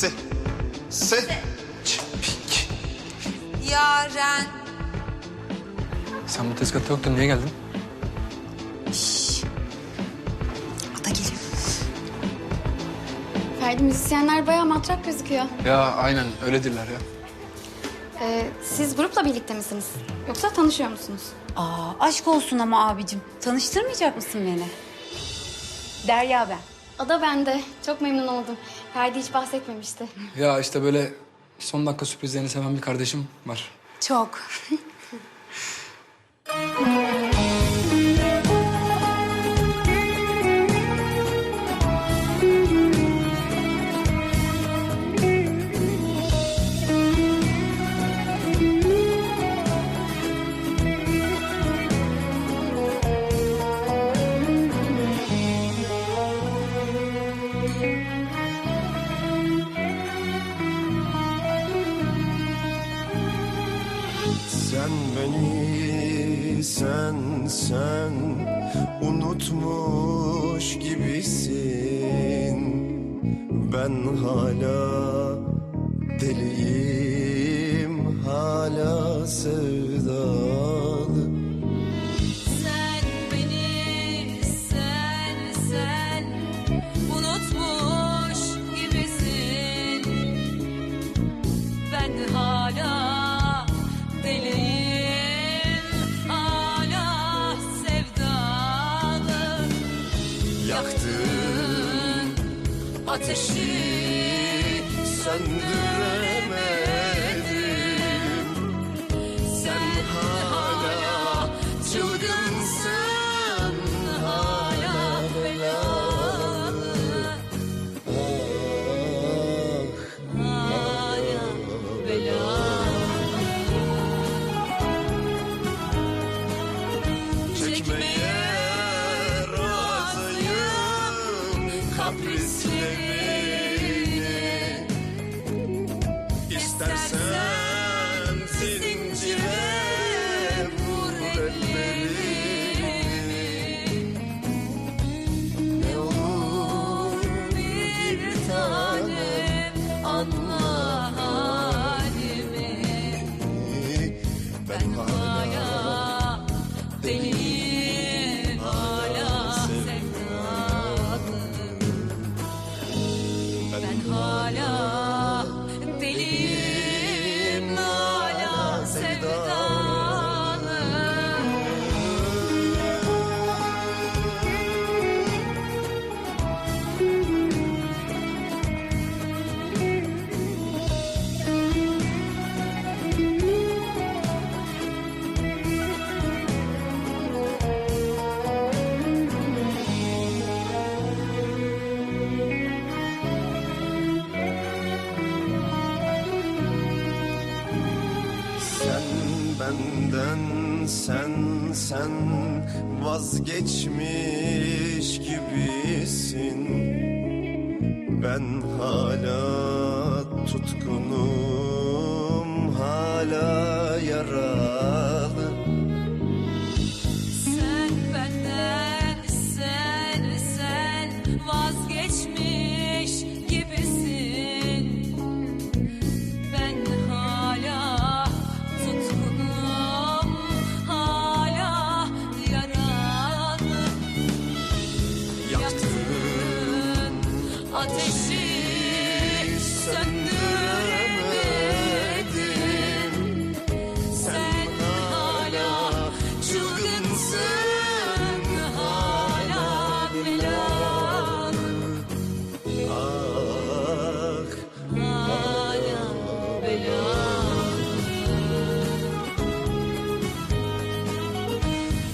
Se. Se. Çepik. Yaren. Sen bu tezgahta yoktun. Niye geldin? Ada geliyor. Ferdi müzisyenler bayağı matrak gözüküyor. Ya aynen öyledirler ya. Ee, siz grupla birlikte misiniz? Yoksa tanışıyor musunuz? Aa, aşk olsun ama abicim. Tanıştırmayacak mısın beni? Derya ben. Ada bende. Çok memnun oldum. Ferdi hiç bahsetmemişti. Ya işte böyle son dakika sürprizlerini seven bir kardeşim var. Çok. beni sen sen unutmuş gibisin. Ben hala deliyim hala sevdalı Yaktın. Ateşi söndüremedim sleeping. Sen sen vazgeçmiş gibisin. Ben hala tutkunum hala yaralı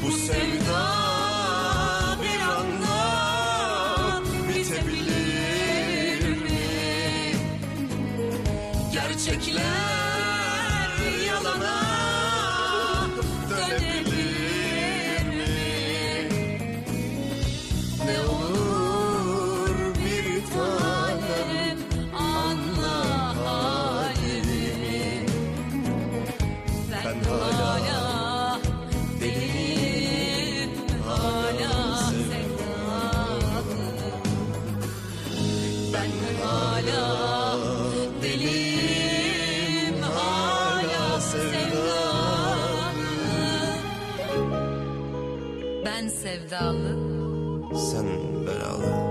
bu sevda sevdalı. Sen belalı